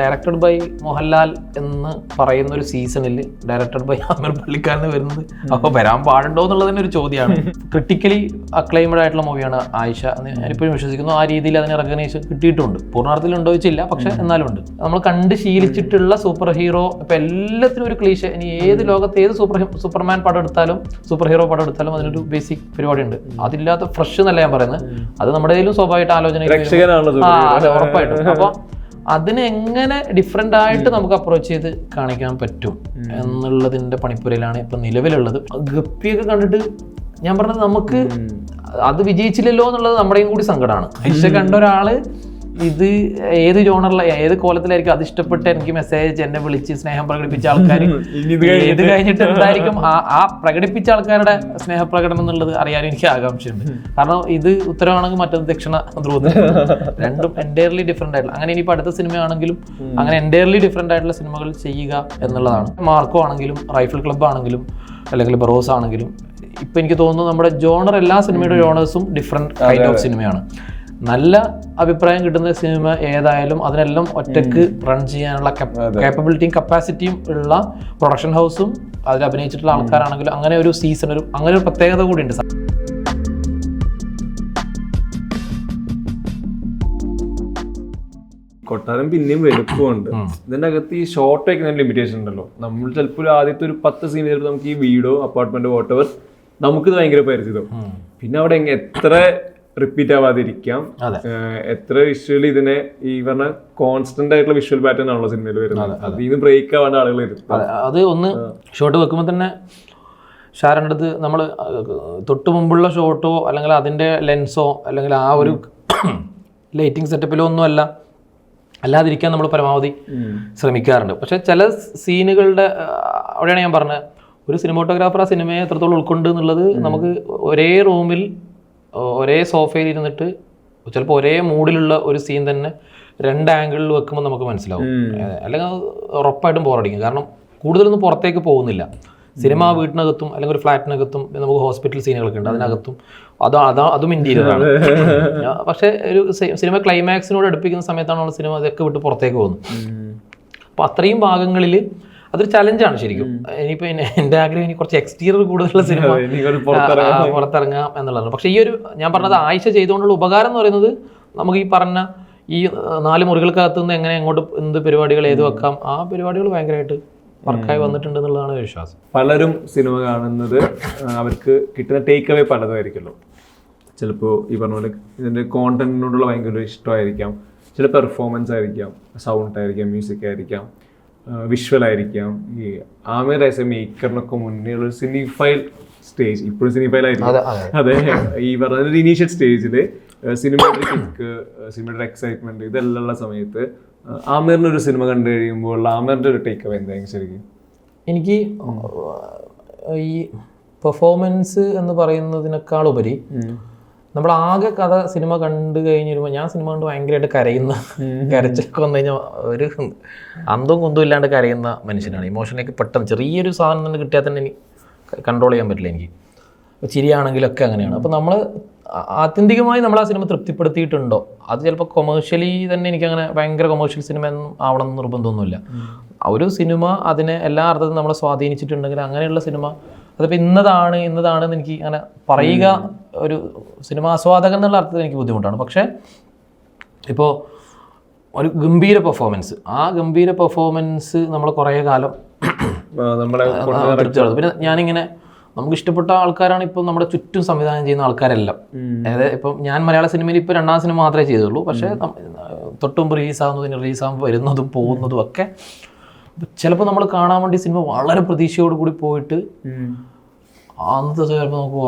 Directed by Mohanlal എന്ന് പറയുന്ന ഒരു സീസണിൽ ഡയറക്റ്റഡ് ബൈ ആമിർ പള്ളിക്കാരന് വരുന്നത്. അപ്പോൾ വരാൻ പാടുണ്ടോ എന്നുള്ളത് തന്നെ ഒരു ചോദ്യമാണ്. ക്രിട്ടിക്കലി അക്ലൈമഡ് ആയിട്ടുള്ള മൂവിയാണ് ആയിഷ എന്ന് ഞാനിപ്പോഴും വിശ്വസിക്കുന്നു. ആ രീതിയിൽ അതിന് റെക്കഗ്നൈസ് കിട്ടിയിട്ടുണ്ട്. പൂർണാർത്ഥത്തിൽ ഉണ്ടോ ചോദിച്ചില്ല പക്ഷെ എന്നാലും ഉണ്ട്. നമ്മൾ കണ്ട് ശീലിച്ചിട്ടുള്ള സൂപ്പർ ഹീറോ ഇപ്പൊ എല്ലാത്തിനും ഒരു ക്ലീശ ഇനി ഏത് ലോകത്ത് ഏത് സൂപ്പർ സൂപ്പർമാൻ പടം എടുത്താലും സൂപ്പർ ഹീറോ പടം എടുത്താലും അതിനൊരു ബേസിക് പരിപാടി ഉണ്ട് അതില്ലാത്ത ഫ്രഷ് എന്നല്ല ഞാൻ പറയുന്നത്. അത് നമ്മുടെ കയ്യിലും സ്വാഭാവികമായിട്ട് ആലോചന ഉറപ്പായിട്ടും. അപ്പൊ അതിനെ എങ്ങനെ ഡിഫറെന്റ് ആയിട്ട് നമുക്ക് അപ്രോച്ച് ചെയ്ത് കാണിക്കാൻ പറ്റും എന്നുള്ളതിന്റെ പണിപ്പുരയിലാണ് ഇപ്പൊ നിലവിലുള്ളത്. ഗപ്പിയൊക്കെ കണ്ടിട്ട് ഞാൻ പറഞ്ഞത് നമുക്ക് അത് വിജയിച്ചില്ലല്ലോ എന്നുള്ളത് നമ്മുടെയും കൂടി സങ്കടമാണ് ഐഷ കണ്ട ഒരാൾ ഇത് ഏത് ജോണറിലെ ഏത് കോലത്തിലായിരിക്കും അത് ഇഷ്ടപ്പെട്ട്? എനിക്ക് മെസ്സേജ് എന്നെ വിളിച്ച് സ്നേഹം പ്രകടിപ്പിച്ച ആൾക്കാർ ഇത് കഴിഞ്ഞിട്ട് എന്തായിരിക്കും ആ ആ പ്രകടിപ്പിച്ച ആൾക്കാരുടെ സ്നേഹപ്രകടനം എന്നുള്ളത് അറിയാനും എനിക്ക് ആകാംക്ഷയുണ്ട്. കാരണം ഇത് ഉത്തരവാണെങ്കിൽ മറ്റൊന്ന് ദക്ഷിണ ധ്രുവത്തിൽ. രണ്ടും എന്റയർലി ഡിഫറെന്റ് ആയിട്ടുള്ള അങ്ങനെ ഇനിയിപ്പോൾ അടുത്ത സിനിമയാണെങ്കിലും അങ്ങനെ എന്റയർലി ഡിഫറെന്റ് ആയിട്ടുള്ള സിനിമകൾ ചെയ്യുക എന്നുള്ളതാണ്. മാർക്കോ ആണെങ്കിലും റൈഫിൾ ക്ലബ്ബ് ആണെങ്കിലും അല്ലെങ്കിൽ ബറോസ് ആണെങ്കിലും ഇപ്പം എനിക്ക് തോന്നുന്നു നമ്മുടെ ജോണർ എല്ലാ സിനിമയുടെ ജോണേഴ്സും ഡിഫറെന്റ് കൈൻഡ് ഓഫ് സിനിമയാണ്. നല്ല അഭിപ്രായം കിട്ടുന്ന സിനിമ ഏതായാലും അതിനെല്ലാം ഒറ്റയ്ക്ക് റൺ ചെയ്യാനുള്ള കേപ്പബിലിറ്റിയും കപ്പാസിറ്റിയും ഉള്ള പ്രൊഡക്ഷൻ ഹൗസും അതിൽ അഭിനയിച്ചിട്ടുള്ള ആൾക്കാരാണെങ്കിലും അങ്ങനെ ഒരു സീസൺ ഒരു അങ്ങനെ ഒരു പ്രത്യേകത കൂടി ഉണ്ട്. കൊട്ടാരം പിന്നെയും വലുപ്പമുണ്ട് ഇതിന്റെ അകത്ത് ഈ ഷോർട്ട് വയ്ക്കുന്ന ലിമിറ്റേഷൻ ഉണ്ടല്ലോ. നമ്മൾ ചിലപ്പോൾ ഒരു ആദ്യത്തെ ഒരു പത്ത് സീൻ ചിലപ്പോൾ നമുക്ക് ഈ വീടോ അപ്പാർട്ട്മെന്റ് വോട്ടവർ നമുക്കിത് ഭയങ്കര പരിചിതം. പിന്നെ അവിടെ എങ്ങ- എത്ര റിപ്പീറ്റ് ആവാതിരിക്കാം. എത്ര വിഷ്വൽ ഇതിനെ ഈ പറഞ്ഞ കോൺസ്റ്റന്റ് ആയിട്ടുള്ള വിഷ്വൽ പാറ്റേൺ ആണല്ലോ സിനിമയിൽ വരുന്നത്. അതിൽ നിന്ന് ബ്രേക്ക് ആവാണ്ട് ആളുകൾ അത് ഒന്ന് ഷോട്ട് വെക്കുമ്പോൾ തന്നെ ഷാരന്റെ അടുത്ത് നമ്മൾ തൊട്ട് മുമ്പുള്ള ഷോട്ടോ അല്ലെങ്കിൽ അതിന്റെ ലെൻസോ അല്ലെങ്കിൽ ആ ഒരു ലൈറ്റിംഗ് സെറ്റപ്പിലോ ഒന്നുമല്ല അല്ലാതിരിക്കാൻ നമ്മൾ പരമാവധി ശ്രമിക്കാറുണ്ട്. പക്ഷെ ചില സീനുകളുടെ അവിടെയാണ് ഞാൻ പറഞ്ഞത്. ഒരു സിനിമോട്ടോഗ്രാഫർ ആ സിനിമയെ എത്രത്തോളം ഉൾക്കൊണ്ട് എന്നുള്ളത് നമുക്ക് ഒരേ റൂമിൽ ഒരേ സോഫയിൽ ഇരുന്നിട്ട് ചിലപ്പോൾ ഒരേ മൂഡിലുള്ള ഒരു സീൻ തന്നെ രണ്ട് ആംഗിളിൽ വെക്കുമ്പോൾ നമുക്ക് മനസ്സിലാവും. അല്ലെങ്കിൽ അത് ഉറപ്പായിട്ടും ബോറടിക്കും കാരണം കൂടുതലൊന്നും പുറത്തേക്ക് പോകുന്നില്ല. സിനിമ വീട്ടിനകത്തും അല്ലെങ്കിൽ ഒരു ഫ്ലാറ്റിനകത്തും നമുക്ക് ഹോസ്പിറ്റൽ സീനുകളൊക്കെ ഉണ്ട്. അതിനകത്തും അത് അതാ അതും ഇന്റീരിയറാണ് പക്ഷേ ഒരു സിനിമ ക്ലൈമാക്സിനോട് അടുപ്പിക്കുന്ന സമയത്താണ് നമ്മൾ സിനിമ അതൊക്കെ വിട്ട് പുറത്തേക്ക് പോകുന്നത്. അപ്പോൾ അത്രയും ഭാഗങ്ങളിൽ അതൊരു ചലഞ്ചാണ് ശരിക്കും. ഇനിയിപ്പോ എന്റെ ആഗ്രഹം ഇനി കുറച്ച് എക്സ്റ്റീരിയർ കൂടുതലുള്ള സിനിമ പുറത്തിറങ്ങാം. എന്നുള്ളതാണ്. പക്ഷേ ഈ ഒരു ഞാൻ പറഞ്ഞത് ആയിഷ ചെയ്തുകൊണ്ടുള്ള ഉപകാരം എന്ന് പറയുന്നത് നമുക്ക് ഈ പറഞ്ഞ ഈ നാല് മുറികൾക്കകത്ത് നിന്ന് എങ്ങനെ എങ്ങോട്ട് എന്ത് പരിപാടികൾ ഏത് വെക്കാം ആ പരിപാടികൾ ഭയങ്കരമായിട്ട് വർക്കായി വന്നിട്ടുണ്ട് എന്നുള്ളതാണ് വിശ്വാസം. പലരും സിനിമ കാണുന്നത് അവർക്ക് കിട്ടുന്ന ടേക്ക് അവേ പലതായിരിക്കുമല്ലോ ചിലപ്പോൾ ഈ പറഞ്ഞ പോലെ ഇതിന്റെ കോണ്ടന്റിനോടുള്ള ഭയങ്കര ഇഷ്ടമായിരിക്കാം. ചില പെർഫോമൻസ് ആയിരിക്കാം സൗണ്ട് ആയിരിക്കാം മ്യൂസിക് ആയിരിക്കാം. വിഷ്വൽ ആയിരിക്കാം. ഈ ആമിർ ആസ് എ മേക്കറിനൊക്കെ മുന്നേ ഉള്ള സിനിഫൈൽ സ്റ്റേജ് ഇപ്പോഴും സിനിഫൈൽ ആയിരിക്കും. അതെ ഈ പറഞ്ഞ ഒരു ഇനീഷ്യൽ സ്റ്റേജിൽ സിനിമയുടെ കിക്ക് സിനിമയുടെ എക്സൈറ്റ്മെന്റ് ഇതെല്ലാം ഉള്ള സമയത്ത് ആമിറിന് ഒരു സിനിമ കണ്ടു കഴിയുമ്പോൾ ആമിറിന്റെ ഒരു ടേക്ക് അവ എന്തായിരിക്കും ശരിക്കും? എനിക്ക് ഈ പെർഫോമൻസ് എന്ന് പറയുന്നതിനേക്കാൾ ഉപരി നമ്മൾ ആകെ കഥ സിനിമ കണ്ടു കഴിഞ്ഞ് വരുമ്പോൾ ഞാൻ സിനിമ കണ്ട് ഭയങ്കരമായിട്ട് കരയുന്ന കരച്ചൊക്കെ വന്നു കഴിഞ്ഞാൽ ഒരു അന്തവും കുന്തവും ഇല്ലാണ്ട് കരയുന്ന മനുഷ്യനാണ്. ഇമോഷനൊക്കെ പെട്ടെന്ന് ചെറിയൊരു സാധനം തന്നെ കിട്ടിയാൽ തന്നെ എനിക്ക് കൺട്രോൾ ചെയ്യാൻ പറ്റില്ല എനിക്ക്. അപ്പോൾ ചിരിയാണെങ്കിലൊക്കെ അങ്ങനെയാണ്. അപ്പോൾ നമ്മൾ ആത്യന്തികമായി നമ്മൾ ആ സിനിമ തൃപ്തിപ്പെടുത്തിയിട്ടുണ്ടോ? അത് ചിലപ്പോൾ കൊമേഴ്ഷ്യലി തന്നെ എനിക്കങ്ങനെ ഭയങ്കര കൊമേഴ്ഷ്യൽ സിനിമ ഒന്നും ആവണം എന്ന് നിർബന്ധമൊന്നുമില്ല ഒരു സിനിമ അതിനെ എല്ലാ അർത്ഥത്തിലും നമ്മളെ സ്വാധീനിച്ചിട്ടുണ്ടെങ്കിൽ അങ്ങനെയുള്ള സിനിമ അതിപ്പോൾ ഇന്നതാണ് ഇന്നതാണ് എന്ന് എനിക്ക് അങ്ങനെ പറയുക ഒരു സിനിമ ആസ്വാദകൻ എന്നുള്ള അർത്ഥത്തിൽ എനിക്ക് ബുദ്ധിമുട്ടാണ്. പക്ഷേ ഇപ്പോൾ ഒരു ഗംഭീര പെർഫോമൻസ് ആ ഗംഭീര പെർഫോമൻസ് നമ്മൾ കുറേ കാലം തൃപ്തിയുള്ളത് പിന്നെ ഞാനിങ്ങനെ നമുക്ക് ഇഷ്ടപ്പെട്ട ആൾക്കാരാണ് ഇപ്പം നമ്മുടെ ചുറ്റും സംവിധാനം ചെയ്യുന്ന ആൾക്കാരെല്ലാം. അതായത് ഇപ്പം ഞാൻ മലയാള സിനിമയിൽ ഇപ്പോൾ രണ്ടാം സിനിമ മാത്രമേ ചെയ്തുള്ളൂ. പക്ഷേ തൊട്ടുമുമ്പ് റിലീസാകുന്നതിന് റിലീസാകുമ്പോൾ വരുന്നതും പോകുന്നതും ഒക്കെ ചിലപ്പോൾ നമ്മൾ കാണാൻ വേണ്ടി സിനിമ വളരെ പ്രതീക്ഷയോട് കൂടി പോയിട്ട് അന്നത്തെ ചിലപ്പോൾ നമുക്ക്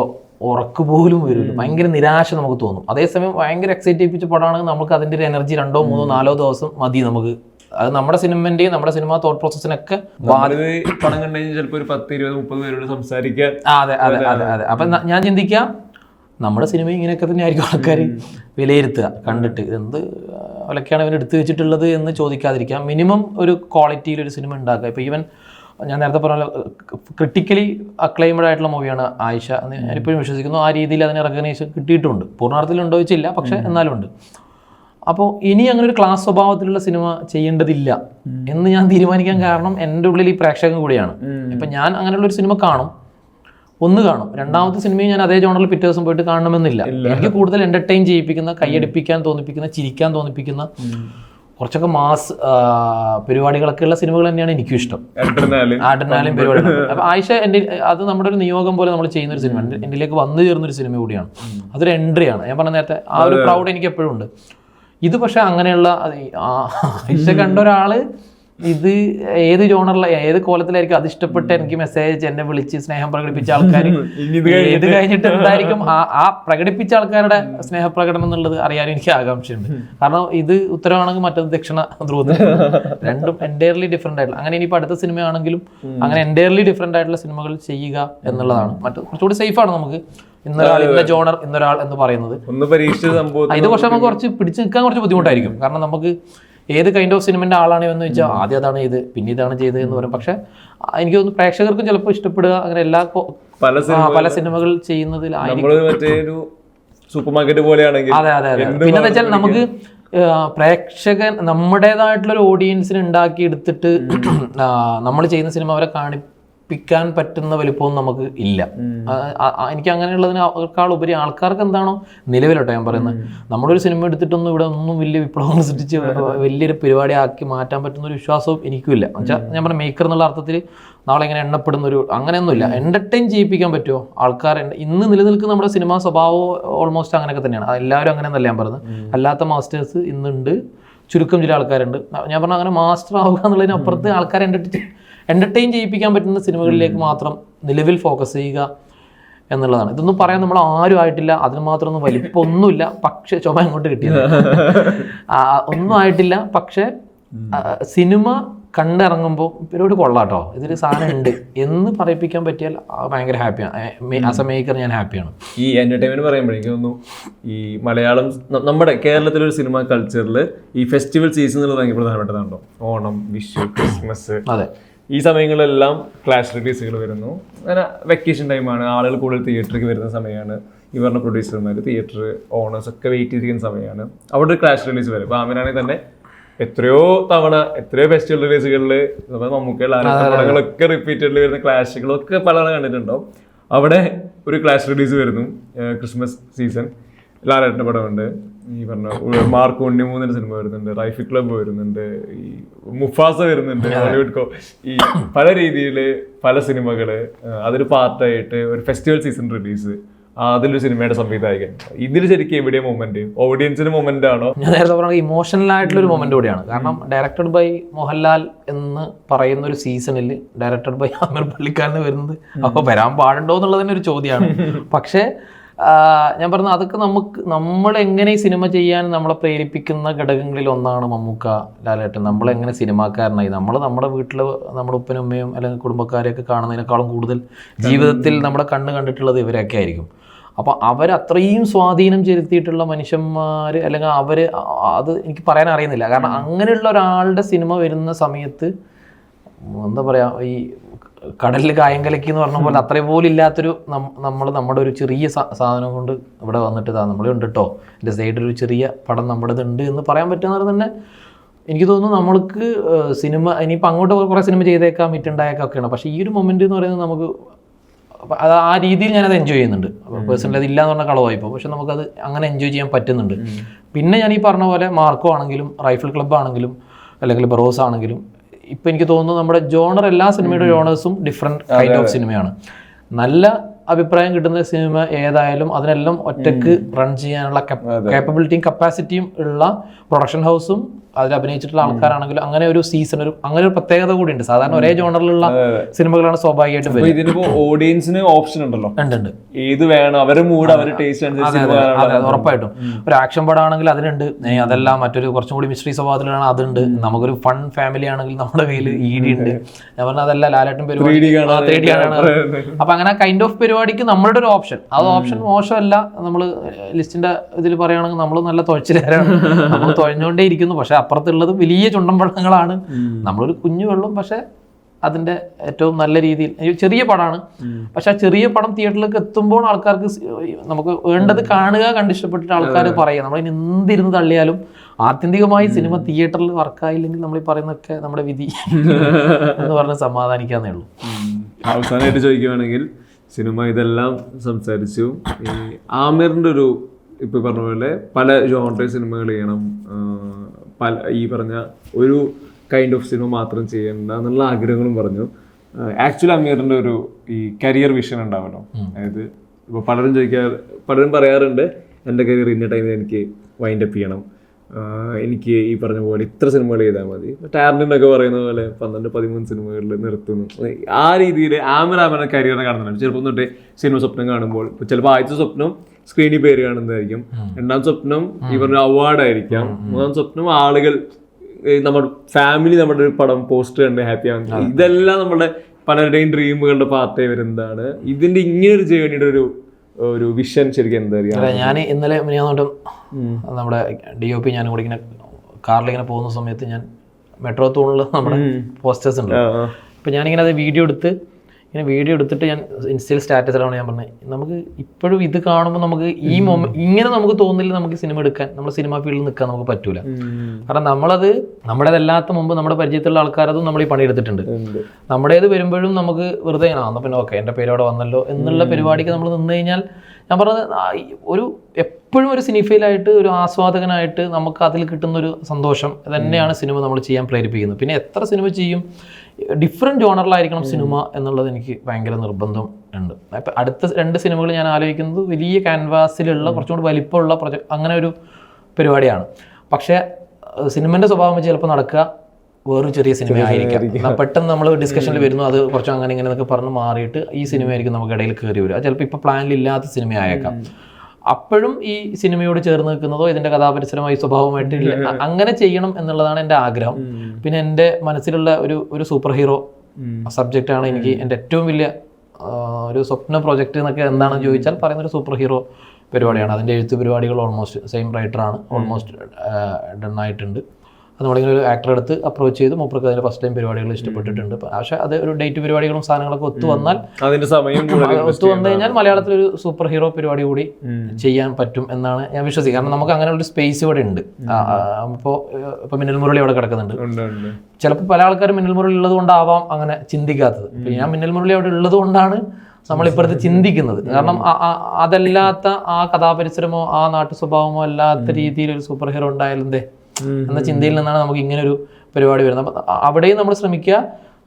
ഉറക്ക് പോലും വരില്ല. ഭയങ്കര നിരാശ നമുക്ക് തോന്നും. അതേസമയം ഭയങ്കര എക്സൈറ്റ് ചെയ്യിപ്പിച്ച പടമാണെങ്കിൽ നമുക്ക് അതിന്റെ ഒരു എനർജി രണ്ടോ മൂന്നോ നാലോ ദിവസം മതി നമുക്ക്. അത് നമ്മുടെ സിനിമന്റെയും നമ്മുടെ സിനിമ തോട്ട് പ്രോസസ്സിനൊക്കെ പണം കണ്ടു ചിലപ്പോൾ ഒരു പത്ത് ഇരുപത് മുപ്പത് പേരോട് സംസാരിക്കാൻ അതെ അതെ അതെ അതെ. അപ്പം ഞാൻ ചിന്തിക്കാം നമ്മുടെ സിനിമ ഇങ്ങനെയൊക്കെ തന്നെ ആയിരിക്കും ആൾക്കാർ വിലയിരുത്തുക. കണ്ടിട്ട് എന്ത് ഒലക്കെയാണ് ഇവൻ എടുത്തു വെച്ചിട്ടുള്ളത് എന്ന് ചോദിക്കാതിരിക്കാം. മിനിമം ഒരു ക്വാളിറ്റിയിൽ ഒരു സിനിമ ഉണ്ടാക്കുക. ഇപ്പോൾ ഈവൻ ഞാൻ നേരത്തെ പറഞ്ഞ ക്രിട്ടിക്കലി അക്ലൈമഡ് ആയിട്ടുള്ള മൂവിയാണ് ആയിഷ എന്ന് ഞാൻ ഇപ്പോഴും വിശ്വസിക്കുന്നു. ആ രീതിയിൽ അതിന് റെക്കഗ്നൈസ് കിട്ടിയിട്ടുണ്ട്. പൂർണാർത്ഥത്തിൽ ഉണ്ടോ ചോദിച്ചില്ല പക്ഷേ എന്നാലും ഉണ്ട്. അപ്പോൾ ഇനി അങ്ങനെ ഒരു ക്ലാസ് സ്വഭാവത്തിലുള്ള സിനിമ ചെയ്യേണ്ടതില്ല എന്ന് ഞാൻ തീരുമാനിക്കാൻ കാരണം എന്റെ ഉള്ളിൽ ഈ പ്രേക്ഷകൻ കൂടിയാണ്. ഇപ്പം ഞാൻ അങ്ങനെയുള്ള ഒരു സിനിമ കാണും. ഒന്ന് കാണും. രണ്ടാമത്തെ സിനിമയും ഞാൻ അതേ ജോണറിൽ പിറ്റേ ദിവസം പോയിട്ട് കാണണമെന്നില്ല. എനിക്ക് കൂടുതൽ എന്റർടൈൻ ചെയ്യിപ്പിക്കുന്ന കൈയടിപ്പിക്കാൻ തോന്നിപ്പിക്കുന്ന ചിരിക്കാൻ തോന്നിപ്പിക്കുന്ന കുറച്ചൊക്കെ മാസ് പരിപാടികളൊക്കെ ഉള്ള സിനിമകൾ തന്നെയാണ് എനിക്കും ഇഷ്ടം. ആടനാലും പരിപാടി. അപ്പൊ ആയിഷ എന്റെ അത് നമ്മുടെ ഒരു നിയോഗം പോലെ നമ്മൾ ചെയ്യുന്ന ഒരു സിനിമ. എന്നിലേക്ക് വന്നു ചേർന്ന ഒരു സിനിമ കൂടിയാണ്. അതൊരു എൻട്രിയാണ് ഞാൻ പറഞ്ഞ നേരത്തെ ആ ഒരു പ്രൗഡ് എനിക്ക് എപ്പോഴും ഉണ്ട്. ഇത് പക്ഷെ അങ്ങനെയുള്ള ആയിഷ കണ്ട ഒരാൾ ഇത് ഏത് ജോണറിലെ? ഏത് കോലത്തിലായിരിക്കും അത് ഇഷ്ടപ്പെട്ട് എനിക്ക് മെസ്സേജ് എന്നെ വിളിച്ച് സ്നേഹം പ്രകടിപ്പിച്ച ആൾക്കാർ ഇത് കഴിഞ്ഞിട്ട് എന്തായിരിക്കും ആ ആ പ്രകടിപ്പിച്ച ആൾക്കാരുടെ സ്നേഹപ്രകടനം എന്നുള്ളത് അറിയാനും എനിക്ക് ആകാംക്ഷയുണ്ട്. കാരണം ഇത് ഉത്തരവാണെങ്കിൽ മറ്റത് ദക്ഷിണ ധ്രുവത്തിൽ. രണ്ടും എന്റയർലി ഡിഫറെന്റ് ആയിട്ടുള്ള അങ്ങനെ ഇനിയിപ്പോൾ അടുത്ത സിനിമയാണെങ്കിലും അങ്ങനെ എന്റയർലി ഡിഫറെന്റ് ആയിട്ടുള്ള സിനിമകൾ ചെയ്യുക എന്നുള്ളതാണ്. മറ്റു കുറച്ചുകൂടി സേഫാണ് നമുക്ക്. ഇന്നൊരാൾ ഇന്ന ജോണർ ഇന്നൊരാൾ എന്ന് പറയുന്നത്. ഇത് പക്ഷെ നമുക്ക് കുറച്ച് പിടിച്ചു നിൽക്കാൻ കുറച്ച് ബുദ്ധിമുട്ടായിരിക്കും. കാരണം നമുക്ക് ഏത് കൈൻഡ് ഓഫ് സിനിമന്റെ ആളാണ് എന്ന് വെച്ചാൽ ആദ്യം അതാണ് ചെയ്ത് പിന്നെ ഇതാണ് ചെയ്ത് എന്ന് പറയും. പക്ഷേ എനിക്ക് തോന്നുന്നു പ്രേക്ഷകർക്കും ചിലപ്പോൾ ഇഷ്ടപ്പെടുക അങ്ങനെ എല്ലാ പല പല സിനിമകൾ ചെയ്യുന്നതിലായിരിക്കും ഒരു സൂപ്പർ മാർക്കറ്റ് പോലെയാണെങ്കിൽ അതെ അതെ അതെ. പിന്നെ വെച്ചാൽ നമുക്ക് പ്രേക്ഷകൻ നമ്മുടേതായിട്ടുള്ള ഒരു ഓഡിയൻസിന് ഉണ്ടാക്കി എടുത്തിട്ട് നമ്മൾ ചെയ്യുന്ന സിനിമ അവരെ കാണിപ്പിക്കാൻ പറ്റുന്ന വലിപ്പവും നമുക്ക് ഇല്ല. എനിക്ക് അങ്ങനെയുള്ളതിനേക്കാൾ ഉപരി ആൾക്കാർക്ക് എന്താണോ നിലവിലോട്ടെ ഞാൻ പറയുന്നത്. നമ്മളൊരു സിനിമ എടുത്തിട്ടൊന്നും ഇവിടെ ഒന്നും വലിയ വിപ്ലവം സൃഷ്ടിച്ച് വലിയൊരു പരിപാടി ആക്കി മാറ്റാൻ പറ്റുന്ന ഒരു വിശ്വാസവും എനിക്കുമില്ല. എന്നുവെച്ചാൽ ഞാൻ പറഞ്ഞ മേക്കർ എന്നുള്ള അർത്ഥത്തിൽ നാളെ ഇങ്ങനെ എണ്ണപ്പെടുന്ന ഒരു അങ്ങനെയൊന്നുമില്ല എന്റർടൈൻ ചെയ്യിപ്പിക്കാൻ പറ്റുമോ? ആൾക്കാർ ഇന്ന് നിലനിൽക്കുന്ന നമ്മുടെ സിനിമാ സ്വഭാവം ഓൾമോസ്റ്റ് അങ്ങനെയൊക്കെ തന്നെയാണ്. എല്ലാവരും അങ്ങനെയെന്നല്ല ഞാൻ പറയുന്നത്. അല്ലാത്ത മാസ്റ്റേഴ്സ് ഇന്നുണ്ട്. ചുരുക്കം ചില ആൾക്കാരുണ്ട്. ഞാൻ പറഞ്ഞ അങ്ങനെ മാസ്റ്റർ ആവുക എന്നുള്ളതിനപ്പുറത്ത് ആൾക്കാരെ എന്റർടൈൻ എന്റർടൈൻ ചെയ്യിപ്പിക്കാൻ പറ്റുന്ന സിനിമകളിലേക്ക് മാത്രം നിലവിൽ ഫോക്കസ് ചെയ്യുക എന്നുള്ളതാണ്. ഇതൊന്നും പറയാൻ നമ്മൾ ആരും ആയിട്ടില്ല. അതിന് മാത്രം ഒന്നും വലിപ്പമൊന്നുമില്ല. പക്ഷെ ചുമ അങ്ങോട്ട് കിട്ടിയത്. ഒന്നും ആയിട്ടില്ല. പക്ഷെ സിനിമ കണ്ടിറങ്ങുമ്പോൾ ഇവരോട് കൊള്ളാട്ടോ. ഇതൊരു സാധനം ഉണ്ട് എന്ന് പറയിപ്പിക്കാൻ പറ്റിയാൽ ഭയങ്കര ഹാപ്പിയാണ് ആസ് എ മേക്കർ ഞാൻ ഹാപ്പിയാണ് ഈ എന്റർടൈൻമെന്റ് പറയുമ്പോഴേക്കും തോന്നുന്നു ഈ മലയാളം നമ്മുടെ കേരളത്തിലെ ഒരു സിനിമ കൾച്ചറിൽ ഈ ഫെസ്റ്റിവൽ സീസൺ എന്നുള്ളത് ഭയങ്കര പ്രധാനപ്പെട്ടതാണല്ലോ. ഓണം വിഷു ക്രിസ്മസ്. അതെ. ഈ സമയങ്ങളിലെല്ലാം ക്ലാഷ് റിലീസുകൾ വരുന്നു. അങ്ങനെ വെക്കേഷൻ ടൈമാണ് ആളുകൾ കൂടുതൽ തിയേറ്ററിൽ വരുന്ന സമയമാണ്. ഈ പറഞ്ഞ പ്രൊഡ്യൂസർമാർ തിയേറ്റർ ഓണേഴ്സ് ഒക്കെ വെയിറ്റ് ചെയ്തിരിക്കുന്ന സമയമാണ്. അവിടെ ഒരു ക്ലാഷ് റിലീസ് വരും. അപ്പോൾ ആമിനാണെങ്കിൽ തന്നെ എത്രയോ തവണ എത്രയോ ഫെസ്റ്റിവൽ റിലീസുകളിൽ നമുക്ക് പടങ്ങളൊക്കെ റിപ്പീറ്റഡിൽ വരുന്ന ക്ലാഷുകളൊക്കെ പലതവണ കണ്ടിട്ടുണ്ടാവും. അവിടെ ഒരു ക്ലാഷ് റിലീസ് വരുന്നു ക്രിസ്മസ് സീസൺ ലാലേട്ടന്റെ പടമുണ്ട്. ഈ പറഞ്ഞ മാർക്ക് ഉണ്ണിമൂന്നിന്റെ സിനിമ വരുന്നുണ്ട് റൈഫി ക്ലബ്ബ് വരുന്നുണ്ട് ഈ മുഫാസ വരുന്നുണ്ട് ഹോളിവുഡ് കോ ഈ പല രീതിയിൽ പല സിനിമകൾ ഏഹ് അതൊരു പാർട്ടായിട്ട് ഒരു ഫെസ്റ്റിവൽ സീസൺ റിലീസ് അതിലൊരു സിനിമയുടെ സംവിധായകൻ. ഇതിൽ ശരിക്കും എവിടെ മൊമെന്റ്? ഓഡിയൻസിന് മൊമെന്റ് ആണോ? ഞാൻ നേരത്തെ പറഞ്ഞ ഇമോഷണൽ ആയിട്ടുള്ള ഒരു മൊമെന്റ് കൂടിയാണ് കാരണം ഡയറക്ടഡ് ബൈ മോഹൻലാൽ എന്ന് പറയുന്ന ഒരു സീസണിൽ ഡയറക്ടഡ് ബൈ അമീർ പള്ളിക്കാരന് വരുന്നത് അപ്പോൾ വരാൻ പാടുണ്ടോ എന്നുള്ളത് തന്നെ ഒരു ചോദ്യമാണ്. പക്ഷേ ഞാൻ പറഞ്ഞ അതൊക്കെ നമുക്ക് നമ്മൾ എങ്ങനെ സിനിമ ചെയ്യാൻ നമ്മളെ പ്രേരിപ്പിക്കുന്ന ഘടകങ്ങളിൽ ഒന്നാണ് മമ്മൂക്ക ലാലേട്ടൻ. നമ്മളെങ്ങനെ സിനിമാക്കാരനായി നമ്മൾ നമ്മുടെ വീട്ടിൽ നമ്മുടെ ഉപ്പനും ഉമ്മയും അല്ലെങ്കിൽ കുടുംബക്കാരെയൊക്കെ കാണുന്നതിനേക്കാളും കൂടുതൽ ജീവിതത്തിൽ നമ്മുടെ കണ്ണ് കണ്ടിട്ടുള്ളത് ഇവരൊക്കെ ആയിരിക്കും. അപ്പോൾ അവരത്രയും സ്വാധീനം ചെലുത്തിയിട്ടുള്ള മനുഷ്യന്മാർ അല്ലെങ്കിൽ അവർ അത് എനിക്ക് പറയാൻ അറിയുന്നില്ല. കാരണം അങ്ങനെയുള്ള ഒരാളുടെ സിനിമ വരുന്ന സമയത്ത് എന്താ പറയുക ഈ കടലിൽ കായം കലക്കി എന്ന് പറഞ്ഞ പോലെ അത്രയും പോലും ഇല്ലാത്തൊരു നമ്മൾ നമ്മുടെ ഒരു ചെറിയ സാധനം കൊണ്ട് ഇവിടെ വന്നിട്ട് ഇതാ നമ്മൾ ഉണ്ട് കേട്ടോ എന്റെ സൈഡിൽ ഒരു ചെറിയ പടം നമ്മുടെ ഉണ്ട് എന്ന് പറയാൻ പറ്റുന്ന തന്നെ എനിക്ക് തോന്നുന്നു നമ്മൾക്ക് സിനിമ ഇനിയിപ്പോൾ അങ്ങോട്ട് കുറേ സിനിമ ചെയ്തേക്കാം മിറ്റുണ്ടായേക്കാം ഒക്കെയാണ് പക്ഷേ ഈ ഒരു മൊമെന്റ് എന്ന് പറയുന്നത് നമുക്ക് അത് ആ രീതിയിൽ ഞാനത് എൻജോയ് ചെയ്യുന്നുണ്ട്. പേഴ്സണലി അത് ഇല്ലാന്ന് പറഞ്ഞ കളവായിപ്പോൾ പക്ഷെ നമുക്കത് അങ്ങനെ എൻജോയ് ചെയ്യാൻ പറ്റുന്നുണ്ട്. പിന്നെ ഞാൻ ഈ പറഞ്ഞ പോലെ മാർക്കോ ആണെങ്കിലും റൈഫിൾ ക്ലബ്ബ് ആണെങ്കിലും അല്ലെങ്കിൽ ബറോസ് ആണെങ്കിലും ഇപ്പം എനിക്ക് തോന്നുന്നു നമ്മുടെ ജോണർ എല്ലാ സിനിമയുടെ ജോണേഴ്സും ഡിഫറെന്റ് കൈൻഡ് ഓഫ് സിനിമയാണ് നല്ല അഭിപ്രായം കിട്ടുന്ന സിനിമ ഏതായാലും അതിനെല്ലാം ഒറ്റയ്ക്ക് റൺ ചെയ്യാനുള്ള കേപ്പബിലിറ്റിയും കപ്പാസിറ്റിയും ഉള്ള പ്രൊഡക്ഷൻ ഹൗസും അതിൽ അഭിനയിച്ചിട്ടുള്ള ആൾക്കാരാണെങ്കിലും അങ്ങനെ ഒരു സീസൺ ഒരു അങ്ങനെ ഒരു പ്രത്യേകത കൂടി ഉണ്ട് സാധാരണ ഒരേ ജോണറിലുള്ള സിനിമകളാണ് സ്വാഭാവികമായിട്ടും ഇതിനിപ്പോ ഓഡിയൻസിന് ഓപ്ഷൻ ഉണ്ടല്ലോ. ഉണ്ട് ഏത് വേണം? അവരെ മൂഡ് ടേസ്റ്റ് അനുസരിച്ച് ഉറപ്പായിട്ടും. ഒരു ആക്ഷൻ പടമാണെങ്കിൽ അതിനുണ്ട് അതല്ല മറ്റൊരു കുറച്ചും കൂടി മിസ്റ്ററി സ്വഭാവത്തിലാണ് അതുണ്ട്. നമുക്കൊരു ഫൺ ഫാമിലി ആണെങ്കിൽ നമ്മുടെ കയ്യിൽ ഇ ഡി ഉണ്ട് ഞാൻ പറഞ്ഞ അതല്ല ലാലേട്ടൻ പരിപാടി 3D കാണാൻ 3D കാണാൻ അപ്പൊ അങ്ങനെ കൈൻഡ് ഓഫ് പരിപാടിക്ക് നമ്മളുടെ ഒരു ഓപ്ഷൻ ആ ഓപ്ഷൻ മോശമല്ല. നമ്മൾ ലിസ്റ്റിന്റെ ഇതിൽ പറയുകയാണെങ്കിൽ നമ്മൾ നല്ല തുഴച്ചിലേരാണ് നമ്മൾ തുഴഞ്ഞുകൊണ്ടേ ഇരിക്കുന്നു പക്ഷെ അപ്പുറത്തുള്ളത് വലിയ ചുണ്ടൻ വെള്ളങ്ങളാണ് നമ്മളൊരു കുഞ്ഞു വെള്ളം പക്ഷെ അതിന്റെ ഏറ്റവും നല്ല രീതിയിൽ ചെറിയ പടമാണ് പക്ഷെ ആ ചെറിയ പടം തിയേറ്ററിലേക്ക് എത്തുമ്പോൾ ആൾക്കാർക്ക് നമുക്ക് വേണ്ടത് കാണുക കണ്ടിഷ്ടപ്പെട്ടിട്ട് ആൾക്കാർ പറയുക നമ്മൾ ഇനി എന്തിരുന്ന് തള്ളിയാലും ആത്യന്തികമായി സിനിമ തിയേറ്ററിൽ വർക്കായില്ലെങ്കിൽ നമ്മൾ ഈ പറയുന്നതൊക്കെ നമ്മുടെ വിധി എന്ന് പറഞ്ഞ് സമാധാനിക്കാന്നേ ഉള്ളൂ. അവസാനമായിട്ട് ചോദിക്കുകയാണെങ്കിൽ സിനിമ ഇതെല്ലാം സംസാരിച്ചു. ഈ ആമിറിന്റെ ഒരു ഇപ്പൊ പറഞ്ഞ പോലെ പല ജോൺറെ സിനിമകൾ ചെയ്യണം. പല ഈ പറഞ്ഞ ഒരു കൈൻഡ് ഓഫ് സിനിമ മാത്രം ചെയ്യണ്ട എന്നുള്ള ആഗ്രഹങ്ങളും പറഞ്ഞു. ആക്ച്വലി അമീറിന്റെ ഒരു ഈ കരിയർ വിഷൻ ഉണ്ടാവല്ലോ അതായത് ഇപ്പോൾ പലരും ചോദിക്കാ പലരും പറയാറുണ്ട് എന്റെ കരിയർ ഇന്ന ടൈമിൽ എനിക്ക് വൈൻഡ് അപ്പ് ചെയ്യണം. എനിക്ക് ഈ പറഞ്ഞ പോലെ ഇത്ര സിനിമകൾ ചെയ്താൽ മതി. ടാർണിനൊക്കെ പറയുന്ന പോലെ പന്ത്രണ്ട് പതിമൂന്ന് സിനിമകളിൽ നിർത്തുന്നു. ആ രീതിയിൽ ആമരാമന കരിയറിനെ കാണുന്നുണ്ട്. ചെറുപ്പം തൊട്ടേ സിനിമ സ്വപ്നം കാണുമ്പോൾ ചിലപ്പോൾ ആദ്യത്തെ സ്വപ്നം സ്ക്രീനിൽ പേര് കാണുന്നതായിരിക്കും. രണ്ടാം സ്വപ്നം ഇവരുടെ അവാർഡായിരിക്കാം. അവാർഡ് ആയിരിക്കാം മൂന്നാം സ്വപ്നം ആളുകൾ നമ്മൾ നമ്മുടെ ഫാമിലി നമ്മുടെ ഒരു പടം പോസ്റ്റ് കണ്ട് ഹാപ്പി ആവുന്നത് ഇതെല്ലാം നമ്മുടെ പലരുടെയും ഡ്രീമുകളുടെ പാർട്ടായി വരുന്നതാണ്. ഇതിന്റെ ഇങ്ങനെ ഒരു ജേണിയുടെ ഒരു ഒരു വിഷൻ ശരിക്കും എന്താ പറയുക ഞാൻ ഇന്നലെ മിനിയാന്നോട്ടം നമ്മുടെ ഡി ഒ പി ഞാൻ കൂടി ഇങ്ങനെ കാറിൽ ഇങ്ങനെ പോകുന്ന സമയത്ത് ഞാൻ മെട്രോ തൂണിൽ നമ്മുടെ പോസ്റ്റേഴ്സ് ഉണ്ട് അപ്പൊ ഞാനിങ്ങനെ അത് വീഡിയോ എടുത്ത് ഇങ്ങനെ വീഡിയോ എടുത്തിട്ട് ഞാൻ ഇൻസ്റ്റയിൽ സ്റ്റാറ്റസിലാണ് ഞാൻ പറഞ്ഞത്. നമുക്ക് ഇപ്പോഴും ഇത് കാണുമ്പോൾ നമുക്ക് ഈ മൊമ ഇങ്ങനെ നമുക്ക് തോന്നില്ല നമുക്ക് സിനിമ എടുക്കാൻ. നമ്മൾ സിനിമ ഫീൽഡിൽ നിൽക്കാൻ നമുക്ക് പറ്റൂല. കാരണം നമ്മളത് നമ്മുടേതല്ലാത്ത മുമ്പ് നമ്മുടെ പരിചയത്തിലുള്ള ആൾക്കാരതും നമ്മൾ ഈ പണിയെടുത്തിട്ടുണ്ട് നമ്മുടേത് വരുമ്പോഴും നമുക്ക് വെറുതെ ആ എന്നാൽ പിന്നെ ഓക്കെ എന്റെ പേര് അവിടെ വന്നല്ലോ എന്നുള്ള പരിപാടിക്ക് നമ്മൾ നിന്ന് കഴിഞ്ഞാൽ ഞാൻ പറഞ്ഞത് ഒരു എപ്പോഴും ഒരു സിനിഫയിലായിട്ട് ഒരു ആസ്വാദകനായിട്ട് നമുക്ക് അതിൽ കിട്ടുന്ന ഒരു സന്തോഷം തന്നെയാണ് സിനിമ നമ്മൾ ചെയ്യാൻ പ്രേരിപ്പിക്കുന്നത്. പിന്നെ എത്ര സിനിമ ചെയ്യും? ഡിഫറെന്റ് ജോണറിലായിരിക്കണം സിനിമ എന്നുള്ളത് എനിക്ക് ഭയങ്കര നിർബന്ധം ഉണ്ട്. അപ്പം അടുത്ത രണ്ട് സിനിമകൾ ഞാൻ ആലോചിക്കുന്നത് വലിയ ക്യാൻവാസിലുള്ള കുറച്ചും കൂടി വലിപ്പമുള്ള പ്രൊജക്ട് അങ്ങനെ ഒരു പരിപാടിയാണ്. പക്ഷേ സിനിമന്റെ സ്വഭാവം വെച്ച് ചിലപ്പോൾ നടക്കുക വേറൊരു ചെറിയ സിനിമ ആയിരിക്കാം. പെട്ടെന്ന് നമ്മൾ ഡിസ്കഷനിൽ വരുന്നു അത് കുറച്ച് അങ്ങനെ ഇങ്ങനെ എന്നൊക്കെ പറഞ്ഞ് മാറിയിട്ട് ഈ സിനിമയായിരിക്കും നമുക്ക് ഇടയിൽ കയറി വരിക അത് ചിലപ്പോൾ ഇപ്പോൾ പ്ലാനിലില്ലാത്ത സിനിമ ആയേക്കാം. അപ്പോഴും ഈ സിനിമയോട് ചേർന്ന് നിൽക്കുന്നതോ ഇതിന്റെ കഥാപരിസരമായി സ്വഭാവമായിട്ടില്ല അങ്ങനെ ചെയ്യണം എന്നുള്ളതാണ് എന്റെ ആഗ്രഹം. പിന്നെ എന്റെ മനസ്സിലുള്ള ഒരു ഒരു സൂപ്പർ ഹീറോ സബ്ജക്റ്റ് ആണ് എനിക്ക് എന്റെ ഏറ്റവും വലിയ ഒരു സ്വപ്ന പ്രോജക്റ്റ് എന്നൊക്കെ എന്താണെന്ന് ചോദിച്ചാൽ പറയുന്ന ഒരു സൂപ്പർ ഹീറോ പരിപാടിയാണ്. അതിന്റെ എഴുത്ത് പരിപാടികൾ ഓൾമോസ്റ്റ് സെയിം റൈറ്റർ ആണ് ഓൾമോസ്റ്റ് ഡൺ ആയിട്ടുണ്ട്. അത് നമ്മളിങ്ങനെ ഒരു ആക്ടറെ അടുത്ത് അപ്രോച്ച് ചെയ്ത് മൂപ്പർക്ക് അതിന്റെ ഫസ്റ്റ് ടൈം പരിപാടികൾ ഇഷ്ടപ്പെട്ടിട്ടുണ്ട്. പക്ഷെ അത് ഒരു ഡേറ്റ് പരിപാടികളും സാധനങ്ങളൊക്കെ ഒത്തു വന്നാൽ അതിന്റെ സമയം ഒത്തു വന്നു കഴിഞ്ഞാൽ മലയാളത്തിൽ ഒരു സൂപ്പർ ഹീറോ പരിപാടി കൂടി ചെയ്യാൻ പറ്റും എന്നാണ് ഞാൻ വിശ്വസിക്കുന്നത്. കാരണം നമുക്ക് അങ്ങനെ ഒരു സ്പേസ് ഇവിടെ ഉണ്ട്. ഇപ്പോ ഇപ്പോൾ മിന്നൽ മുരളി അവിടെ കിടക്കുന്നുണ്ട്. ചിലപ്പോൾ പല ആൾക്കാരും മിന്നൽ മുരളി ഉള്ളത് കൊണ്ടാവാം അങ്ങനെ ചിന്തിക്കാത്തത്. ഞാൻ മിന്നൽ മുരളി അവിടെ ഉള്ളത് കൊണ്ടാണ് നമ്മൾ ഇപ്പോഴത്തെ ചിന്തിക്കുന്നത്. കാരണം അതല്ലാത്ത ആ കഥാപരിസരമോ ആ നാട്ടു സ്വഭാവമോ അല്ലാത്ത രീതിയിൽ ഒരു സൂപ്പർ ഹീറോ ഉണ്ടായാലും എന്തേ എന്ന ചിന്തയിൽ നിന്നാണ് നമുക്ക് ഇങ്ങനെ ഒരു പരിപാടി വരുന്നത്. അപ്പം അവിടെയും നമ്മൾ ശ്രമിക്കുക.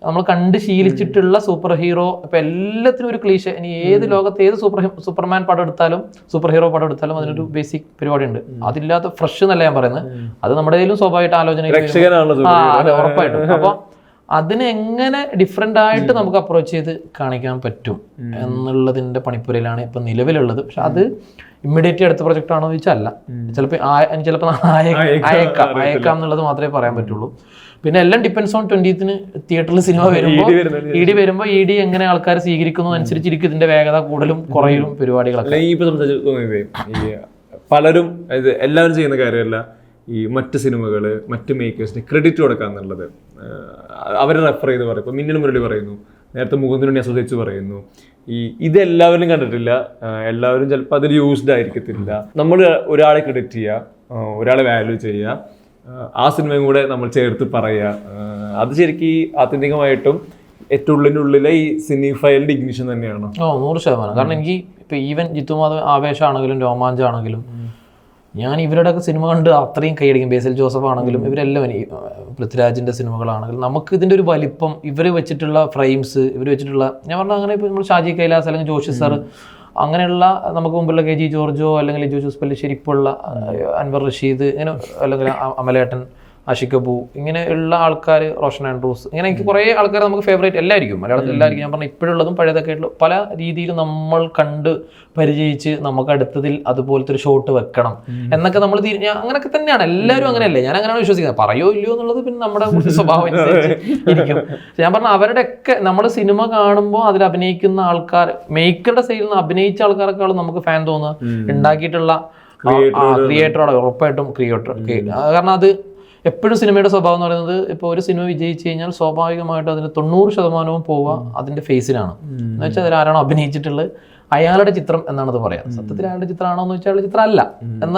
നമ്മൾ കണ്ട് ശീലിച്ചിട്ടുള്ള സൂപ്പർ ഹീറോ ഇപ്പൊ എല്ലാത്തിനും ഒരു ക്ലീശ. ഇനി ഏത് ലോകത്ത് ഏത് സൂപ്പർ സൂപ്പർമാൻ പടം എടുത്താലും സൂപ്പർ ഹീറോ പടം എടുത്താലും അതിനൊരു ബേസിക് പരിപാടി ഉണ്ട് അതില്ലാത്ത ഫ്രഷ് എന്നല്ല ഞാൻ പറയുന്നത്. അത് നമ്മുടെ കയ്യിലും സ്വാഭാവികമായിട്ട് ആലോചന ഉറപ്പായിട്ടും. അപ്പൊ അതിനെ എങ്ങനെ ഡിഫറെന്റ് ആയിട്ട് നമുക്ക് അപ്രോച്ച് ചെയ്ത് കാണിക്കാൻ പറ്റും എന്നുള്ളതിന്റെ പണിപ്പുരയിലാണ് ഇപ്പം നിലവിലുള്ളത്. പക്ഷെ അത് ഇമ്മീഡിയറ്റ്ലി അടുത്ത പ്രൊജക്റ്റ് ആണോ അല്ല. ചിലപ്പോൾ ചിലപ്പോൾ അയക്കാം അയക്കാം എന്നുള്ളത് മാത്രമേ പറയാൻ പറ്റുള്ളൂ. പിന്നെ എല്ലാം ഡിപ്പെൻസ് ഓൺ ട്വന്റീത്തിന് തിയേറ്ററിൽ സിനിമ വരുമ്പോൾ ഇ ഡി വരുമ്പോൾ ഇ ഡി എങ്ങനെ ആൾക്കാർ സ്വീകരിക്കുന്നു അനുസരിച്ചിരിക്കും. ഇതിന്റെ വേഗത കൂടുതലും കുറയലും പരിപാടികളൊക്കെ. പലരും എല്ലാവരും ചെയ്യുന്ന കാര്യമല്ല ഈ മറ്റ് സിനിമകൾ മറ്റ് മേക്കേഴ്സിന് ക്രെഡിറ്റ് കൊടുക്കുക എന്നുള്ളത് അവർ റെഫർ ചെയ്ത് പറയും ഇപ്പോൾ മിന്നൽ മുരളി പറയുന്നു. നേരത്തെ മുകുന്ദനുണ്ണി അസോസിയേറ്റ്സ് പറയുന്നു. ഈ ഇത് എല്ലാവരും കണ്ടിട്ടില്ല. എല്ലാവരും ചിലപ്പോൾ അതിൽ യൂസ്ഡ് ആയിരിക്കത്തില്ല. നമ്മൾ ഒരാളെ ക്രെഡിറ്റ് ചെയ്യുക ഒരാളെ വാല്യൂ ചെയ്യുക ആ, സിനിമയും കൂടെ നമ്മൾ ചേർത്ത് പറയുക അത് ശരിക്കും ഈ ആത്യന്തികമായിട്ടും ഏറ്റവും ഉള്ളിനുള്ളിലെ ഈ സിനിഫൈലിന്റെ ഇഗ്നിഷൻ തന്നെയാണ്. ഓ നൂറ് ശതമാനം. കാരണം എനിക്ക് ഇപ്പം ഈവൻ ജിത്തുമാധവ് ആവേശമാണെങ്കിലും രോമാഞ്ചാണെങ്കിലും ഞാൻ ഇവരുടെയൊക്കെ സിനിമ കണ്ട് അത്രയും കൈയടിക്കും. ബേസിൽ ജോസഫ് ആണെങ്കിലും ഇവരെല്ലാം ഈ, സിനിമകളാണെങ്കിൽ നമുക്ക് ഇതിന്റെ ഒരു വലിപ്പം ഇവർ വെച്ചിട്ടുള്ള ഫ്രെയിംസ് ഇവർ വെച്ചിട്ടുള്ള ഞാൻ പറഞ്ഞ അങ്ങനെ ഇപ്പോൾ നമ്മൾ ഷാജി കൈലാസ് അല്ലെങ്കിൽ ജോഷി സർ അങ്ങനെയുള്ള നമുക്ക് മുമ്പുള്ള കെ ജി ജോർജോ അല്ലെങ്കിൽ ജോജോസ് ജോസ് പല്ലിശ്ശേരി ഇപ്പോഴുള്ള അൻവർ റഷീദ് ഇങ്ങനെ അല്ലെങ്കിൽ അ- അമലേട്ടൻ ആഷിഖ് അബു ഇങ്ങനെയുള്ള ആൾക്കാർ റോഷൻ ആൻഡ്രൂസ് ഇങ്ങനെ എനിക്ക് കുറേ ആൾക്കാർ നമുക്ക് ഫേവറേറ്റ് എല്ലായിരിക്കും മലയാളത്തിൽ എല്ലായിരിക്കും ഞാൻ പറഞ്ഞ ഇപ്പോഴുള്ളതും പഴയതൊക്കെ ആയിട്ടുള്ള പല രീതിയിൽ നമ്മൾ കണ്ട് പരിചയിച്ച് നമുക്ക് അടുത്തതിൽ അതുപോലത്തെ ഒരു ഷോട്ട് വെക്കണം എന്നൊക്കെ നമ്മൾ തിരിഞ്ഞ അങ്ങനെയൊക്കെ തന്നെയാണ്. എല്ലാവരും അങ്ങനെയല്ലേ? ഞാൻ അങ്ങനെയാണ് വിശ്വസിക്കുന്നത്. പറയോ ഇല്ലയോ എന്നുള്ളത് പിന്നെ നമ്മുടെ സ്വഭാവം ഇരിക്കും. ഞാൻ പറഞ്ഞ അവരുടെയൊക്കെ നമ്മൾ സിനിമ കാണുമ്പോൾ അതിൽ അഭിനയിക്കുന്ന ആൾക്കാർ മേക്കറുടെ സൈഡിൽ നിന്ന് അഭിനയിച്ച ആൾക്കാരെക്കാളും നമുക്ക് ഫാൻ തോന്നുക. ഉണ്ടാക്കിയിട്ടുള്ള ക്രിയേറ്ററോടെ ഉറപ്പായിട്ടും ക്രിയേറ്റർ കാരണം അത് എപ്പോഴും സിനിമയുടെ സ്വഭാവം എന്ന് പറയുന്നത് ഇപ്പോൾ ഒരു സിനിമ വിജയിച്ചു കഴിഞ്ഞാൽ സ്വാഭാവികമായിട്ട് അതിന് തൊണ്ണൂറ് ശതമാനവും പോവുക അതിന്റെ ഫേസിലാണ്. എന്ന് വെച്ചാൽ അതിൽ ആരാണോ അഭിനയിച്ചിട്ടുള്ളത്? അയാളുടെ ചിത്രം എന്നാണത് അത് പറയാം. സത്യത്തിൽ അയാളുടെ ചിത്രമാണോ എന്ന് വെച്ചാൽ അയാളുടെ ചിത്രം അല്ല എന്ന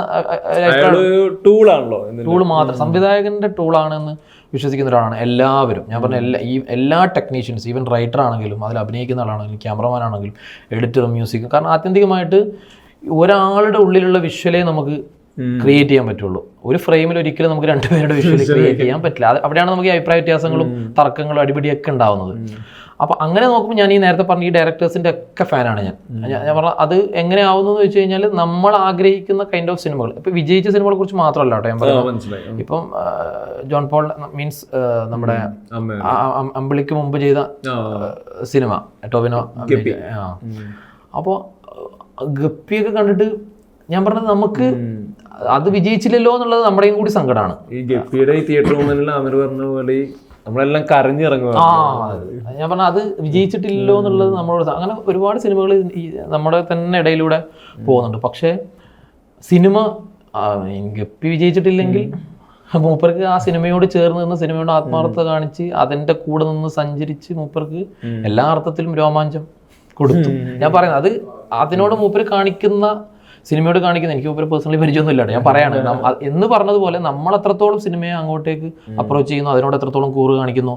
ടൂളാണല്ലോ ടൂൾ മാത്രം. സംവിധായകന്റെ ടൂളാണെന്ന് വിശ്വസിക്കുന്ന ഒരാളാണ് എല്ലാവരും. ഞാൻ പറഞ്ഞ എല്ലാ ഈ എല്ലാ ടെക്നീഷ്യൻസ് ഈവൻ റൈറ്റർ ആണെങ്കിലും അതിൽ അഭിനയിക്കുന്ന ആളാണെങ്കിലും ക്യാമറമാൻ ആണെങ്കിലും എഡിറ്ററും മ്യൂസിക്കും കാരണം ആത്യന്തികമായിട്ട് ഒരാളുടെ ഉള്ളിലുള്ള വിഷ്വലേ നമുക്ക് ക്രിയേറ്റ് ചെയ്യാൻ പറ്റുള്ളൂ. ഒരു ഫ്രെയിമിൽ ഒരിക്കലും നമുക്ക് രണ്ടുപേരുടെ വിഷ്വൽ ക്രിയേറ്റ് ചെയ്യാൻ പറ്റില്ല. അവിടെയാണ് നമുക്ക് അഭിപ്രായ വ്യത്യാസങ്ങളും തർക്കങ്ങളും അടിപിടിയൊക്കെ ഉണ്ടാവുന്നത്. അപ്പൊ അങ്ങനെ നോക്കുമ്പോൾ ഞാൻ ഈ നേരത്തെ പറഞ്ഞ ഈ ഡയറക്ടേഴ്സിന്റെ ഒക്കെ ഫാനാണ് ഞാൻ. ഞാൻ പറഞ്ഞ അത് എങ്ങനെ ആവുന്നു എന്ന് വെച്ച് കഴിഞ്ഞാൽ നമ്മൾ ആഗ്രഹിക്കുന്ന കൈൻഡ് ഓഫ് സിനിമകൾ. ഇപ്പൊ വിജയിച്ച സിനിമകളെ കുറിച്ച് മാത്രമല്ല കേട്ടോ ഞാൻ പറഞ്ഞു പറയുന്നത് ഇപ്പം ജോൺ പോൾ മീൻസ് നമ്മുടെ അമ്പിളിക്ക് മുമ്പ് ചെയ്ത സിനിമ ആ. അപ്പോൾ ഗപ്പിയൊക്കെ കണ്ടിട്ട് ഞാൻ പറഞ്ഞത് നമുക്ക് അത് വിജയിച്ചില്ലല്ലോ എന്നുള്ളത് നമ്മുടെയും കൂടി സങ്കടമാണ് ഈ ഗപ്പിയുടെ ഈ തിയേറ്റർ മൂന്നിലുള്ള അമർ പറഞ്ഞ പോലെ നമ്മളെല്ലാം കരഞ്ഞിറങ്ങുക ഞാൻ പറഞ്ഞ അത് വിജയിച്ചിട്ടില്ലല്ലോ എന്നുള്ളത് നമ്മളോട് അങ്ങനെ ഒരുപാട് സിനിമകൾ ഈ നമ്മുടെ തന്നെ ഇടയിലൂടെ പോകുന്നുണ്ട്. പക്ഷേ സിനിമ ഗപ്പി വിജയിച്ചിട്ടില്ലെങ്കിൽ മൂപ്പർക്ക് ആ സിനിമയോട് ചേർന്ന് നിന്ന് സിനിമയോട് ആത്മാർത്ഥത കാണിച്ച് അതിന്റെ കൂടെ നിന്ന് സഞ്ചരിച്ച് മൂപ്പർക്ക് എല്ലാ അർത്ഥത്തിലും രോമാഞ്ചം കൊടുത്തു. ഞാൻ പറയുന്നത് അത് അതിനോട് മൂപ്പർ കാണിക്കുന്ന സിനിമയോട് കാണിക്കുന്ന എനിക്ക് മൂപ്പര് പേഴ്സണലി പരിചയമൊന്നും ഇല്ലാട്ടോ ഞാൻ പറയാണ് എന്ന് പറഞ്ഞതുപോലെ നമ്മൾ എത്രത്തോളം സിനിമയെ അങ്ങോട്ടേക്ക് അപ്രോച്ച് ചെയ്യുന്നു അതിനോട് എത്രത്തോളം കൂറ് കാണിക്കുന്നു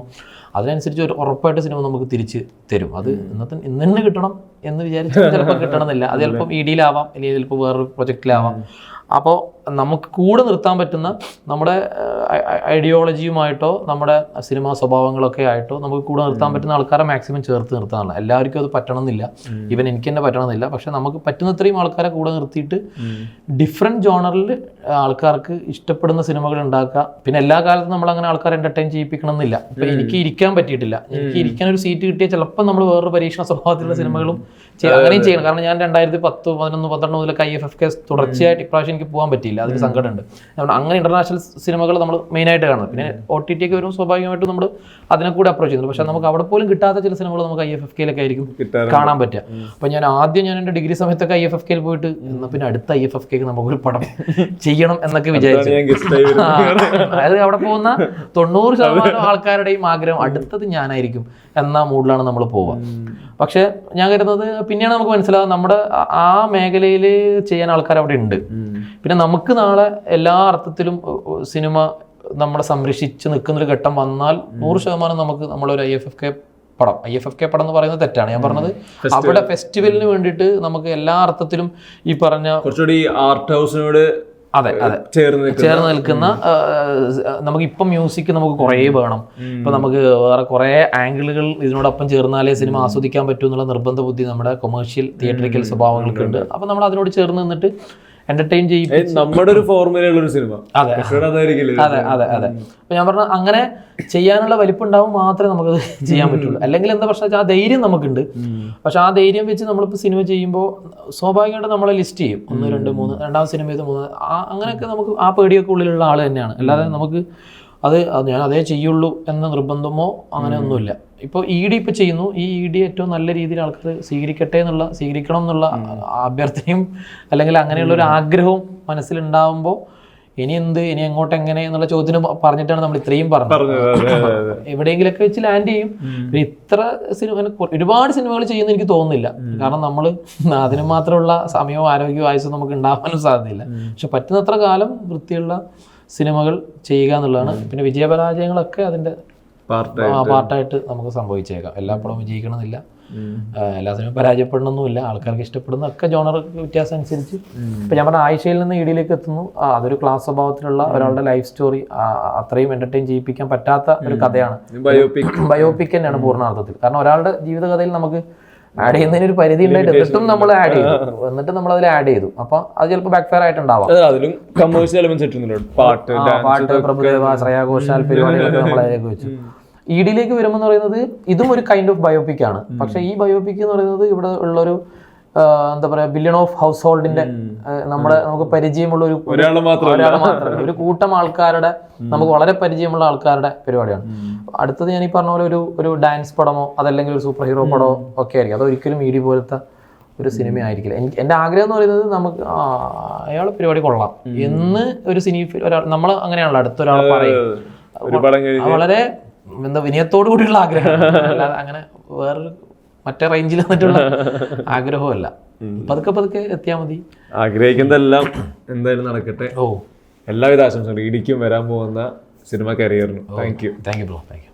അതിനനുസരിച്ച് ഒരു ഉറപ്പായിട്ട് സിനിമ നമുക്ക് തിരിച്ച് തരും. അത് ഇന്നത്തെ ഇന്ന് തന്നെ കിട്ടണം എന്ന് വിചാരിച്ചാൽ ചിലപ്പോൾ കിട്ടണമെന്നില്ല. അത് ചിലപ്പം ഇ ഡിയിലാവാം അല്ലെങ്കിൽ ചിലപ്പോൾ വേറൊരു പ്രൊജക്റ്റിലാവാം അപ്പോൾ നമുക്ക് കൂടെ നിർത്താൻ പറ്റുന്ന നമ്മുടെ ഐഡിയോളജിയുമായിട്ടോ നമ്മുടെ സിനിമാ സ്വഭാവങ്ങളൊക്കെ ആയിട്ടോ നമുക്ക് കൂടെ നിർത്താൻ പറ്റുന്ന ആൾക്കാരെ മാക്സിമം ചേർത്ത് നിർത്താനുള്ള. എല്ലാവർക്കും അത് പറ്റണമെന്നില്ല. ഇവൻ എനിക്ക് തന്നെ പറ്റണമെന്നില്ല. പക്ഷെ നമുക്ക് പറ്റുന്നത്രയും ആൾക്കാരെ കൂടെ നിർത്തിയിട്ട് ഡിഫറെന്റ് ജോണറിൽ ആൾക്കാർക്ക് ഇഷ്ടപ്പെടുന്ന സിനിമകൾ ഉണ്ടാക്കുക. പിന്നെ എല്ലാ കാലത്തും നമ്മൾ അങ്ങനെ ആൾക്കാരെ എന്റർടൈൻ ചെയ്യിപ്പിക്കണം എന്നില്ല ഇപ്പം എനിക്ക് ഇരിക്കാൻ പറ്റിയിട്ടില്ല. എനിക്ക് ഇരിക്കാൻ ഒരു സീറ്റ് കിട്ടിയാൽ ചിലപ്പോൾ നമ്മൾ വേറൊരു പരീക്ഷണ സ്വഭാവത്തിലുള്ള സിനിമകളും അങ്ങനെയും ചെയ്യണം. കാരണം ഞാൻ രണ്ടായിരത്തി പത്ത് പതിനൊന്ന് പന്ത്രണ്ട് മുതലൊക്കെ ഐ എഫ് എഫ് കെ തുടർച്ചയായിട്ട് ഇപ്രാവശ്യം എനിക്ക് പോകാൻ പറ്റിയില്ല. അതിൽ സങ്കടമുണ്ട്. അതുകൊണ്ട് അങ്ങനെ ഇന്റർനാഷണൽ സിനിമകൾ നമ്മൾ മെയിനായിട്ട് കാണുന്നത്. പിന്നെ ഒ ടി ടി ഒക്കെ വരും സ്വാഭാവികമായിട്ടും നമ്മൾ അതിനെ കൂടെ അപ്രോച്ച് ചെയ്യുന്നു പക്ഷെ നമുക്ക് അവിടെ പോലും കിട്ടാത്ത ചില സിനിമകൾ നമുക്ക് ഐ എഫ് എഫ് കെയിലൊക്കെ ആയിരിക്കും. കാണാൻ പറ്റുക. അപ്പൊ ഞാൻ ആദ്യം ഞാൻ എന്റെ ഡിഗ്രി സമയത്തൊക്കെ ഐ എഫ് എഫ് കെയിൽ പോയിട്ട് എന്നാൽ പിന്നെ അടുത്ത ഐ എഫ് എഫ് കെക്ക് നമുക്കൊരു പടം ചെയ്യണം എന്നൊക്കെ വിചാരിച്ചു. അതായത് അവിടെ പോകുന്ന തൊണ്ണൂറ് ശതമാനം ആൾക്കാരുടെയും ആഗ്രഹം അടുത്തത് ഞാനായിരിക്കും എന്ന മൂഡിലാണ് നമ്മൾ പോവുക. പക്ഷെ ഞാൻ കരുതുന്നത് പിന്നെയാണ് നമുക്ക് മനസ്സിലാവുക നമ്മുടെ ആ- മേഖലയിൽ ചെയ്യാൻ ആൾക്കാർ അവിടെ ഉണ്ട്. പിന്നെ നമുക്ക് നാളെ എല്ലാ അർത്ഥത്തിലും സിനിമ നമ്മളെ സംരക്ഷിച്ച് നിൽക്കുന്നൊരു ഘട്ടം വന്നാൽ നൂറ് ശതമാനം നമുക്ക് നമ്മളൊരു ഐ എഫ് എഫ് കെ പടം ഐ എഫ് എഫ് കെ പടം എന്ന് പറയുന്നത് തെറ്റാണ്. ഞാൻ പറഞ്ഞത് അവിടെ ഫെസ്റ്റിവലിന് വേണ്ടിയിട്ട് നമുക്ക് എല്ലാ അർത്ഥത്തിലും ഈ പറഞ്ഞ കുറച്ചുകൂടി ആർട്ട് ഹൗസിനോട് അതെ അതെ. ചേർന്ന് ചേർന്ന് നിൽക്കുന്ന നമുക്ക് ഇപ്പൊ മ്യൂസിക് നമുക്ക് കുറേ വേണം. ഇപ്പൊ നമുക്ക് വേറെ കുറേ ആംഗിളുകൾ ഇതിനോടൊപ്പം ചേർന്നാലേ സിനിമ ആസ്വദിക്കാൻ പറ്റൂ എന്നുള്ള നിർബന്ധ ബുദ്ധി നമ്മുടെ കൊമേഴ്ഷ്യൽ തിയേറ്ററിക്കൽ സ്വഭാവങ്ങൾക്കുണ്ട്. അപ്പൊ നമ്മൾ അതിനോട് ചേർന്ന് നിന്നിട്ട് എന്റർടൈൻ ചെയ്യും നമ്മുടെ ഒരു ഫോർമുലയുള്ള ഒരു സിനിമ. അതെ. അതെ അതെ അതെ. അപ്പൊ ഞാൻ പറഞ്ഞ അങ്ങനെ ചെയ്യാനുള്ള വലിപ്പം ഉണ്ടാവും മാത്രമേ നമുക്ക് ചെയ്യാൻ പറ്റുള്ളൂ. അല്ലെങ്കിൽ എന്താ പ്രശ്നം വെച്ചാൽ ആ ധൈര്യം നമുക്കുണ്ട്. പക്ഷെ ആ ധൈര്യം വെച്ച് നമ്മളിപ്പോൾ സിനിമ ചെയ്യുമ്പോൾ സ്വാഭാവികമായിട്ട് നമ്മളെ ലിസ്റ്റ് ചെയ്യും. ഒന്ന് രണ്ട് മൂന്ന് രണ്ടാമത് സിനിമ ചെയ്ത് മൂന്ന്. ആ അങ്ങനെയൊക്കെ നമുക്ക് ആ പേടിയൊക്കെ ഉള്ളിലുള്ള ആൾ തന്നെയാണ്. അല്ലാതെ നമുക്ക് അത് ഞാൻ അതേ ചെയ്യുള്ളൂ എന്ന നിർബന്ധമോ അങ്ങനെ ഒന്നുമില്ല. ഇപ്പോൾ ഇ ഡി ഇപ്പോൾ ചെയ്യുന്നു. ഈ ഇ ഡി ഏറ്റവും നല്ല രീതിയിൽ ആൾക്കാർ സ്വീകരിക്കട്ടെ എന്നുള്ള സ്വീകരിക്കണം എന്നുള്ള അഭ്യർത്ഥനയും അല്ലെങ്കിൽ അങ്ങനെയുള്ള ഒരു ആഗ്രഹവും മനസ്സിലുണ്ടാവുമ്പോൾ ഇനി എന്ത് ഇനി എങ്ങോട്ട് എങ്ങനെ എന്നുള്ള ചോദ്യത്തിന് പറഞ്ഞിട്ടാണ് നമ്മൾ ഇത്രയും പറഞ്ഞത്. എവിടെയെങ്കിലൊക്കെ വെച്ച് ലാൻഡ് ചെയ്യും. ഇത്ര സിനിമ ഒരുപാട് സിനിമകൾ ചെയ്യുന്ന എനിക്ക് തോന്നുന്നില്ല. കാരണം നമ്മൾ അതിന് മാത്രമുള്ള സമയവും ആരോഗ്യവും ആയുസും നമുക്ക് ഉണ്ടാവാനും സാധ്യതയില്ല. പക്ഷെ പറ്റുന്നത്ര കാലം വൃത്തിയുള്ള സിനിമകൾ ചെയ്യുക എന്നുള്ളതാണ്. പിന്നെ വിജയപരാജയങ്ങളൊക്കെ അതിന്റെ പാർട്ടായിട്ട് നമുക്ക് സംഭവിച്ചേക്കാം. എല്ലാ പടവും വിജയിക്കണമെന്നില്ല എല്ലാ സിനിമയും പരാജയപ്പെടണമെന്നില്ല ആൾക്കാർക്ക് ഇഷ്ടപ്പെടുന്ന ഒക്കെ ജോണർ വ്യത്യാസം അനുസരിച്ച് ഇപ്പൊ ഞാൻ പറഞ്ഞ ആഴ്ചയിൽ നിന്ന് ഇടിയിലേക്ക് എത്തുന്നു. അതൊരു ക്ലാസ് സ്വഭാവത്തിലുള്ള ഒരാളുടെ ലൈഫ് സ്റ്റോറി അത്രയും എന്റർടൈൻ ചെയ്യിപ്പിക്കാൻ പറ്റാത്ത ഒരു കഥയാണ്. ബയോപിക്. ബയോപിക് തന്നെയാണ് പൂർണാർത്ഥത്തിൽ. കാരണം ഒരാളുടെ ജീവിതകഥയിൽ നമുക്ക് ആഡ് ചെയ്യുന്നതിന് ഒരു പരിധി ഉണ്ടായിട്ട് എന്നിട്ടും നമ്മൾ ആഡ് ചെയ്തു. എന്നിട്ട് നമ്മൾ അതിൽ ആഡ് ചെയ്തു. അപ്പൊ അത് ചിലപ്പോൾ ബാക്ക് ഫയർ ആയിട്ടുണ്ടാവാം അതിലും കമേഴ്ഷ്യൽ എലമെന്റ്സ് പാട്ട് പ്രഭുദേവ ശ്രേയ ഘോഷാൽ പരിപാടികളൊക്കെ നമ്മൾ അതിലേക്ക് വെച്ചു. വരുമ്പോൾ പറയുന്നത് ഇതും ഒരു കൈൻഡ് ഓഫ് ബയോപിക് ആണ്. പക്ഷെ ഈ ബയോപിക് എന്ന് പറയുന്നത് ഇവിടെ ഉള്ളൊരു എന്താ പറയാ ബില്യൺ ഓഫ് ഹൗസ് ഹോൾഡിന്റെ നമ്മുടെ നമുക്ക് പരിചയമുള്ള ഒരു ഒരാൾ മാത്രമല്ല. ഒരു കൂട്ടം ആൾക്കാരുടെ നമുക്ക് വളരെ പരിചയമുള്ള ആൾക്കാരുടെ പരിപാടിയാണ്. അടുത്തത് ഞാൻ ഈ പറഞ്ഞ പോലെ ഒരു ഒരു ഡാൻസ് പടമോ അതല്ലെങ്കിൽ ഒരു സൂപ്പർ ഹീറോ പടമോ ഒക്കെ ആയിരിക്കും. അതൊരിക്കലും ഇ ഡി പോലത്തെ ഒരു സിനിമ ആയിരിക്കില്ല. എനിക്ക് എന്റെ ആഗ്രഹം എന്ന് പറയുന്നത് നമുക്ക് അയാളെ പരിപാടി കൊള്ളാം. എന്ന് ഒരു സിനി ഒരാൾ നമ്മൾ അങ്ങനെയാണല്ലോ അടുത്തൊരാൾ പറയും. അത് വളരെ എന്താ വിനയത്തോടു കൂടിയുള്ള ആഗ്രഹം അല്ലാതെ അങ്ങനെ വേറൊരു മറ്റേ റേഞ്ചിൽ വന്നിട്ടുള്ള ആഗ്രഹമല്ല പതുക്കെ പതുക്കെ എത്തിയാൽ മതി. ആഗ്രഹിക്കുന്നതെല്ലാം എന്തായാലും നടക്കട്ടെ. ഓ. എല്ലാവിധ ആശംസകളും. ഇടിക്കും വരാൻ പോകുന്ന cinema കരിയറിനും thank you thank you bro thank you